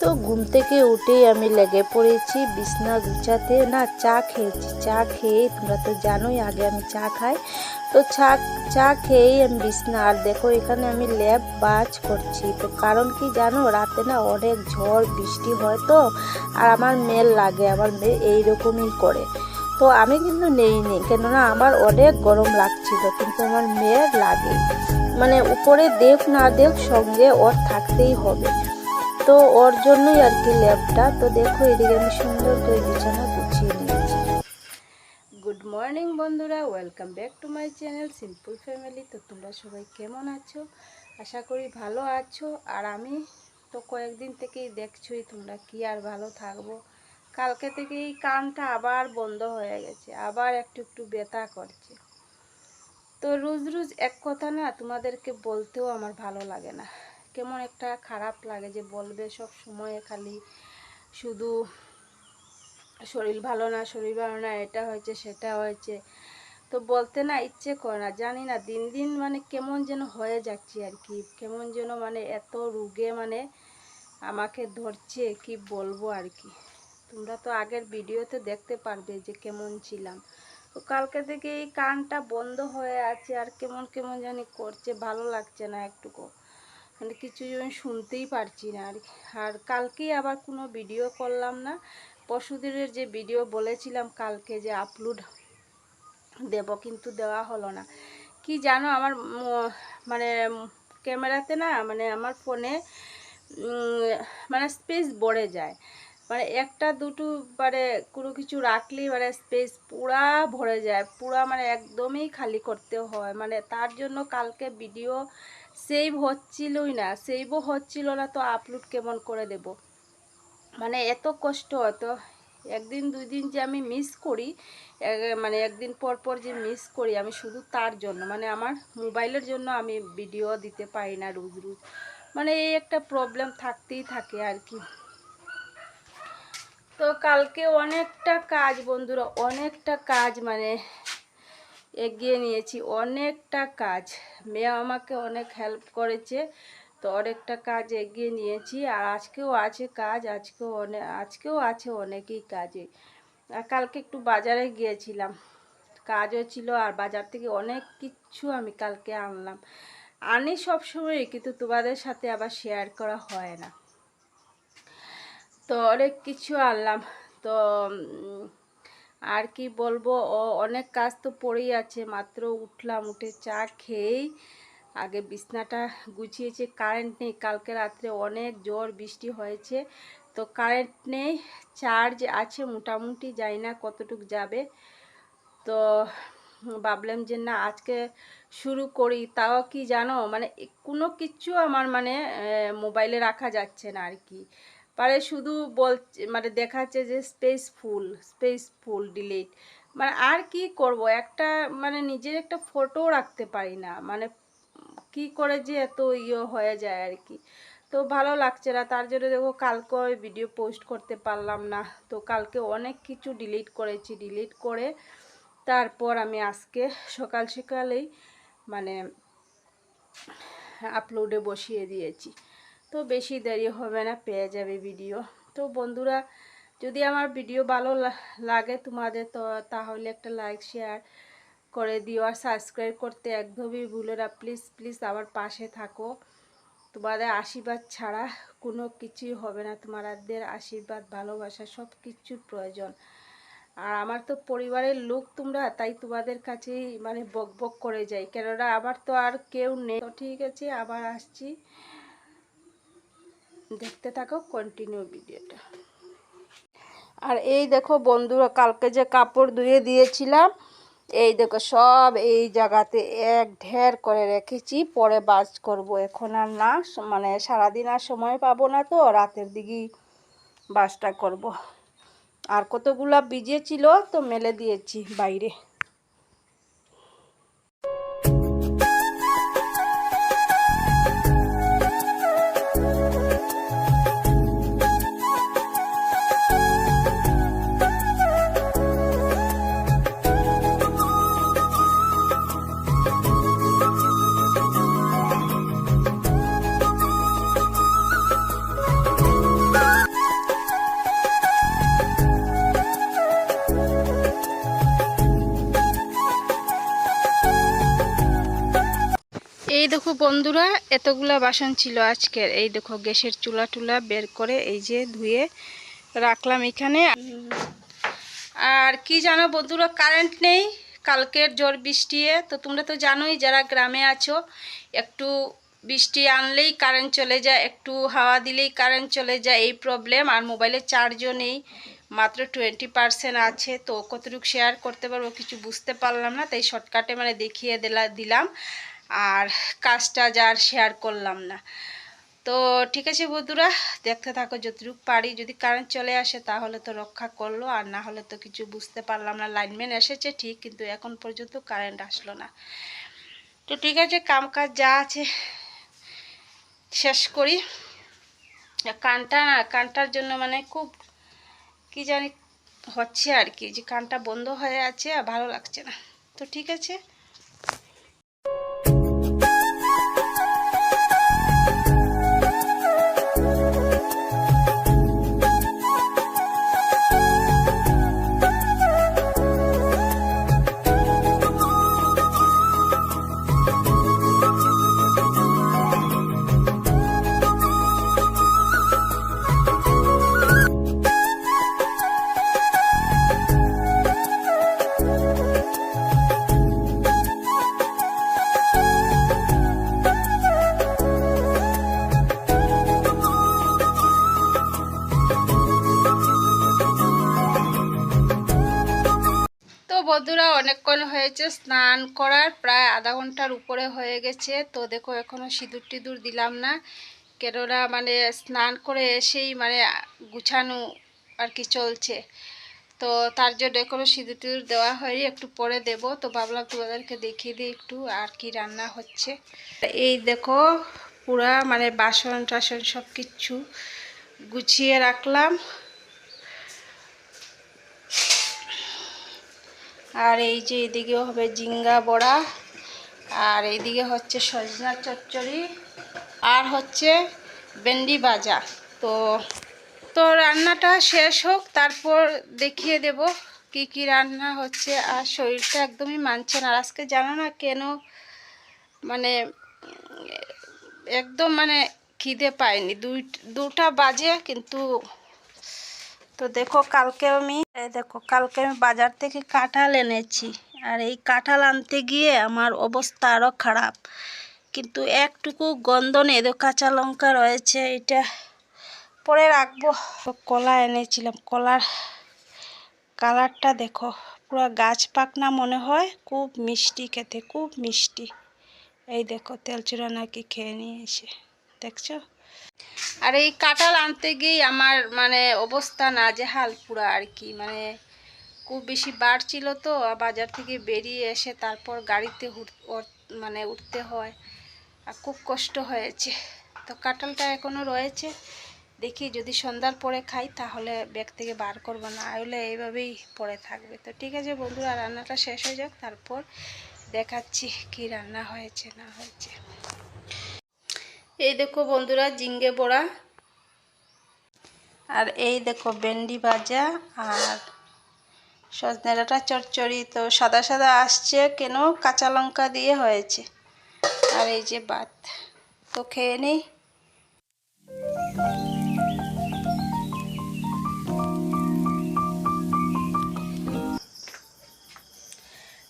তো ঘুম থেকে উঠেই আমি লেগে পড়েছি, বিছনা গুছাতে। না, চা খেয়েছি, চা খেয়ে, তোমরা তো জানোই, আগে আমি চা খাই। তো চা চা খেয়েই আমি বিছনা, আর দেখো এখানে আমি ল্যাব বাজ করছি। তো কারণ কি জানো, রাতে না অনেক ঝড়, বৃষ্টি হয় তো, আর আমার মেল লাগে, আমার মেয়ে এইরকমই করে। তো আমি কিন্তু নেই নেই কেননা আমার অনেক গরম লাগছিল, কিন্তু আমার মেয়ের লাগে। মানে উপরে দেখ না দেখ, সঙ্গে ওর থাকতেই হবে। তো ওর জন্যই আর কি ল্যাবটা। তো দেখো, এদিকে আমি সুন্দর করে বিছানা গুছিয়ে নিয়েছি। গুড মর্নিং বন্ধুরা। Welcome back to my channel simple family তো তোমরা সবাই কেমন আছো? আশা করি ভালো আছো। আর আমি তো কয়েকদিন থেকেই দেখছোই তোমরা কি আর ভালো থাকব। কালকে থেকে এই কানটা আবার বন্ধ হয়ে গেছে। আবার একটু একটু ব্যথা করছে। তো রোজ রোজ এক কথা না তোমাদেরকে বলতেও আমার ভালো লাগে না। কেমন একটা খারাপ লাগে যে বলবে সব সময় খালি শুধু শরীর ভালো না, শরীর ভালো না, এটা হয়েছে, সেটা হয়েছে। তো বলতে না ইচ্ছে করে না, জানি না, দিন দিন মানে কেমন যেন হয়ে যাচ্ছে আর কি। কেমন যেন মানে এত রুগে মানে আমাকে ধরছে, কি বলব আর কি। তোমরা তো আগের ভিডিওতে দেখতে পারবে যে কেমন ছিলাম। তো কালকে থেকে এই কানটা বন্ধ হয়ে আছে আর কেমন কেমন জানি করছে, ভালো লাগছে না একটুকু। মানে কিছু শুনতেই পারছি না আর। আর কালকেই আবার কোনো ভিডিও করলাম না। পশুদিনের যে ভিডিও বলেছিলাম কালকে যে আপলোড দেব, কিন্তু দেওয়া হলো না। কি জানো আমার মানে ক্যামেরাতে না মানে আমার ফোনে মানে স্পেস বড়ে যায়। মানে একটা, দুটো মানে কোনো কিছু রাখলেই মানে স্পেস পুরা ভরে যায়। পুরা মানে একদমই খালি করতে হয়। মানে তার জন্য কালকে ভিডিও সেভ হচ্ছিলই না সেভও হচ্ছিল না, তো আপলোড কেমন করে দেব? মানে এত কষ্ট হতো একদিন দুই দিন যে আমি মিস করি মানে একদিন পর পর যে মিস করি, আমি শুধু তার জন্য মানে আমার মোবাইলের জন্য আমি ভিডিও দিতে পারি না রোজ রোজ। মানে এই একটা প্রবলেম থাকতেই থাকে আর কি। তো কালকে অনেকটা কাজ বন্ধুরা, অনেকটা কাজ মানে এগিয়ে নিয়েছি। অনেকটা কাজ। মেয়ে আমাকে অনেক হেল্প করেছে, তো অনেকটা কাজ এগিয়ে নিয়েছি। আর আজকেও আছে কাজ, আজকেও অনেক আজকেও আছে অনেকই কাজে। আর কালকে একটু বাজারে গিয়েছিলাম। কাজও ছিল, আর বাজার থেকে অনেক কিছু আমি কালকে আনলাম। আনি সব সময় কিন্তু তোমাদের সাথে আবার শেয়ার করা হয় না। তো অনেক কিছু আনলাম। তো আর কি বলব, ও অনেক কাজ তো পড়েই আছে। মাত্র উঠলাম, উঠে চা খেয়েই আগে বিছনাটা গুছিয়েছে। কারেন্ট নেই, কালকে রাত্রে অনেক জোর বৃষ্টি হয়েছে। তো কারেন্ট নেই, চার্জ আছে, মোটামুটি যাই না কতটুক যাবে। তো ভাবলাম যে না, আজকে শুরু করি। তাও কি জানো মানে কোনো কিছু আমার মানে মোবাইলে রাখা যাচ্ছে না আর কি। পারে শুধু বল মানে দেখাচ্ছে যে space full space full delete মানে আর কি করব? একটা মানে নিজের একটা ফটো রাখতে পারি না। মানে কি করে যে এত ইয়ে হয়ে যায় আর কি। তো ভালো লাগছে না। তার জন্য দেখো কালকে ওই ভিডিও পোস্ট করতে পারলাম না। তো কালকে অনেক কিছু ডিলিট করেছি। ডিলিট করে তারপর আমি আজকে সকাল সকালেই মানে আপলোডে বসিয়ে দিয়েছি। তো বেশি দেরি হবে না, পেয়ে যাবে ভিডিও তো বন্ধুরা, যদি আমার ভিডিও ভালো লাগে তোমাদের, তো তাহলে একটা লাইক শেয়ার করে দিও। আর সাবস্ক্রাইব করতে একদমই ভুলো না। প্লিজ প্লিজ আমার পাশে থাকো। তোমাদের আশীর্বাদ ছাড়া কোনো কিছুই হবে না। তোমাদের আশীর্বাদ, ভালোবাসা সব কিছুর প্রয়োজন। আর আমার তো পরিবারের লোক তোমরা, তাই তোমাদের কাছেই মানে বক বক করে যাই। কেননা আমার তো আর কেউ নেই। তো ঠিক আছে, আবার আসছি। দেখতে থাকো কন্টিনিউ ভিডিওটা আর এই দেখো বন্ধুরা, কালকে যে কাপড় ধুয়ে দিয়েছিলাম, এই দেখো সব এই জায়গাতে এক ঢের করে রেখেছি, পরে বাজ করব। এখন আর না মানে সারাদিন আর সময় পাবো না তো, রাতের দিকেই বাসটা করব। আর কতগুলা ভিজেছিল তো মেলে দিয়েছি বাইরে। দেখো বন্ধুরা, এতগুলা বাসন ছিল আজকের। এই দেখো গ্যাসের চুলা টুলা বের করে এই যে ধুয়ে রাখলাম এখানে। আর কি জানো বন্ধুরা কারেন্ট নেই, কালকের জোর বৃষ্টি তো তোমরা তো জানোই, যারা গ্রামে আছো, একটু বৃষ্টি আনলেই কারেন্ট চলে যায়, একটু হাওয়া দিলেই কারেন্ট চলে যায়, এই প্রবলেম আর মোবাইলে চার্জও নেই, মাত্র টোয়েন্টি পার্সেন্ট আছে। তো কতটুকু শেয়ার করতে পারব কিছু বুঝতে পারলাম না, তাই শর্টকাটে মানে দেখিয়ে দিলা দিলাম। আর কাজটা যার শেয়ার করলাম না। তো ঠিক আছে বন্ধুরা, দেখতে থাকো যতটুকু পারি। যদি কারেন্ট চলে আসে তাহলে তো রক্ষা করল, আর না হলে তো কিছু বুঝতে পারলাম না। লাইনম্যান এসেছে ঠিক, কিন্তু এখন পর্যন্ত কারেন্ট আসলো না। তো ঠিক আছে কাম কাজ যা আছে শেষ করি। কানটা না, কানটার জন্য মানে খুব কি জানি হচ্ছে আর কি, যে কানটা বন্ধ হয়ে আছে আর ভালো লাগছে না। তো ঠিক আছে। হয়েছে, স্নান করার প্রায় আধা ঘণ্টার উপরে হয়ে গেছে। তো দেখো এখনও সিঁদুর টিঁদুর দিলাম না। কেননা মানে স্নান করে এসেই মানে গুছানো আর কি চলছে। তো তার জন্য এখনও সিঁদুর টিঁদুর দেওয়া হয়নি, একটু পরে দেব। তো ভাবলাম তোমাদেরকে দেখিয়ে দিই একটু আর কি রান্না হচ্ছে। এই দেখো, পুরা মানে বাসন টাসন সব কিছু গুছিয়ে রাখলাম। আর এই যে এদিকে হবে জিঙ্গা বড়া, আর এইদিকে হচ্ছে সজনা চচ্চড়ি, আর হচ্ছে ভেন্ডি ভাজা। তো তো রান্নাটা শেষ হোক, তারপর দেখিয়ে দেব কি কি রান্না হচ্ছে। আর শরীরটা একদমই মানছে না। আজকে জানো না কেন মানে একদম মানে খিদে পাইনি দুই, দুটা বাজে, কিন্তু তো দেখো কালকে আমি দেখো, কালকে আমি বাজার থেকে কাঁঠাল এনেছি। আর এই কাঁঠাল আনতে গিয়ে আমার অবস্থা আরও খারাপ। কিন্তু একটুকু গন্ধ নেই তো কাঁচা লঙ্কা রয়েছে, এটা পরে রাখব। কলা এনেছিলাম, কলার কালারটা দেখো, পুরো গাছ পাকনা মনে হয়, খুব মিষ্টি খেতে, খুব মিষ্টি। এই দেখো তেলচুরা নাকি খেয়ে নিয়ে এসে, দেখছ? আর এই কাঁঠাল আনতে গিয়েই আমার মানে অবস্থা নাজেহাল পুরো আর কি মানে খুব বেশি বার ছিল তো বাজার থেকে বেরিয়ে এসে তারপর গাড়িতে মানে উঠতে হয়, আর খুব কষ্ট হয়েছে। তো কাঁঠালটা এখনও রয়েছে, দেখি যদি সন্ধ্যার পরে খাই তাহলে ব্যাগ থেকে বার করব, না হলে এইভাবেই পড়ে থাকবে। তো ঠিক আছে বন্ধুরা, রান্নাটা শেষ হয়ে যাক, তারপর দেখাচ্ছি কি রান্না হয়েছে, না হয়েছে। এই দেখো বন্ধুরা জিঙ্গে বড়া। আর এই দেখো ভেন্ডি ভাজা আর সজনে ডাঁটা চচ্চড়ি। তো সাদা সাদা আসছে কেন? কাঁচা লঙ্কা দিয়ে হয়েছে। আর এই যে ভাত। তো খেয়ে নেই।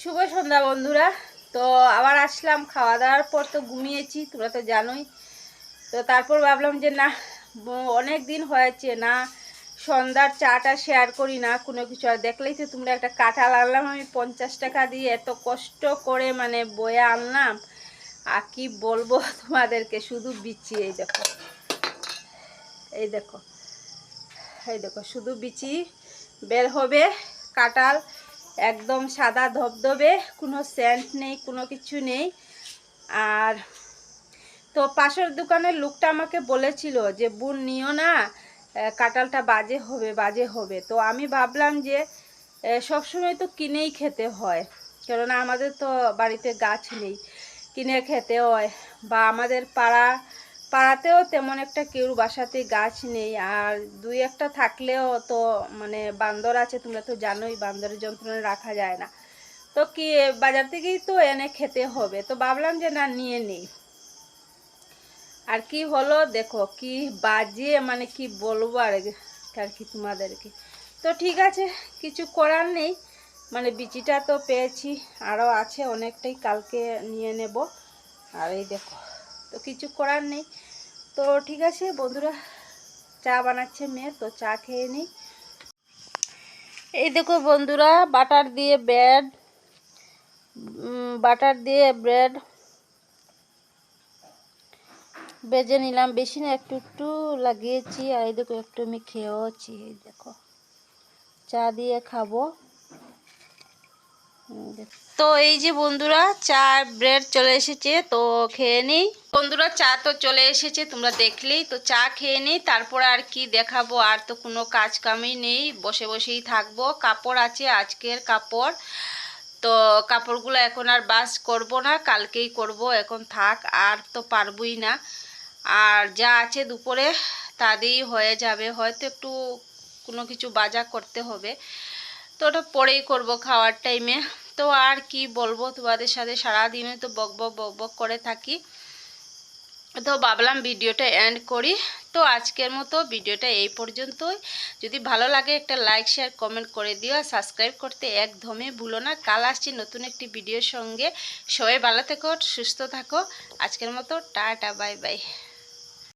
শুভ সন্ধ্যা বন্ধুরা। তো আবার আসলাম, খাওয়া দাওয়ার পর তো ঘুমিয়েছি, তোমরা তো জানোই। তো তারপর ভাবলাম যে না অনেক দিন হয়েছে না, সন্ধ্যার চাটা শেয়ার করি না, কোনো কিছু। আর দেখলেই তো তোমরা একটা কাঁঠাল আনলাম আমি পঞ্চাশ টাকা দিয়ে, এত কষ্ট করে মানে বয়ে আনলাম। আর কি বলব তোমাদেরকে, শুধু বিচি, এই দেখো। এই দেখো। এই দেখো, শুধু বিচি, বের হবে কাঁঠাল, একদম সাদা ধবধবে, কোনো সেন্ট নেই, কোনো কিছু নেই। আর তো পাশের দোকানের লোকটা আমাকে বলেছিল যে বুন নিও না আহ, কাঁঠালটা বাজে হবে বাজে হবে। তো আমি ভাবলাম যে সবসময় তো কিনেই খেতে হয় কেননা আমাদের তো বাড়িতে গাছ নেই কিনে খেতে হয়। বা আমাদের পাড়া পাড়াতেও তেমন একটা কেউ বাসাতে গাছ নেই আর দুই একটা থাকলেও তো মানে বান্দর আছে তোমরা তো জানোই বান্দরের যন্ত্রণা রাখা যায় না। তো কি বাজার থেকেই তো এনে খেতে হবে। তো ভাবলাম যে না নিয়ে নেই। আর কি হলো দেখো, কি বাজে মানে কি বলব আর আর কি তোমাদেরকে। তো ঠিক আছে, কিছু করার নেই। মানে বিচিটা তো পেয়েছি আরও আছে অনেকটাই, কালকে নিয়ে নেব। আর এই দেখো, তো কিছু করার নেই। তো ঠিক আছে বন্ধুরা, চা বানাচ্ছে মেয়ে, তো চা খেয়ে নিই। এই দেখো বন্ধুরা, বাটার দিয়ে ব্রেড বাটার দিয়ে ব্রেড বেজে নিলাম, বেশি না, একটু একটু লাগিয়েছি। আর এই দেখো, একটু আমি খেয়েওছি, এই দেখো। চা দিয়ে খাব। তো এই যে বন্ধুরা চা ব্রেড চলে এসেছে, তো খেয়ে নিই। বন্ধুরা, চা তো চলে এসেছে, তোমরা দেখলেই। তো চা খেয়ে নিই, তারপর আর কি দেখাবো? আর তো কোনো কাজ কামই নেই, বসে বসেই থাকব। কাপড় আছে, আজকের কাপড়। তো কাপড়গুলো এখন আর বাস করব না, কালকেই করব, এখন থাক, আর তো পারবই না। আর যা আছে দুপুরে তা দিয়েই হয়ে যাবে। হয়তো একটু কোনো কিছু বাজা করতে হবে। তো ওটা পরেই করব খাওয়ার টাইমে তো আর কি বলব তোমাদের সাথে? সারাদিনে তো বক বক বক বক করে থাকি। তো ভাবলাম ভিডিওটা এন্ড করি। তো আজকের মতো ভিডিওটা এই পর্যন্তই। যদি ভালো লাগে একটা লাইক শেয়ার কমেন্ট করে দিও। আর সাবস্ক্রাইব করতে একদমই ভুলো না। কাল আসছি নতুন একটি ভিডিওর সঙ্গে। সবাই ভালো থেকো, সুস্থ থাকো। আজকের মতো টাটা বাই বাই